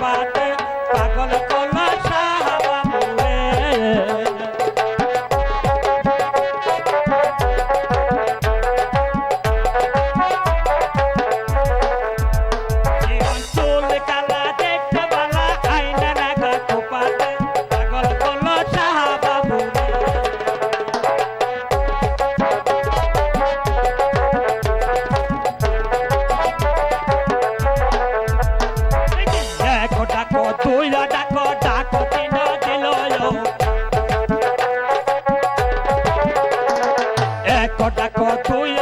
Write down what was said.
পাতা ডাকো তুই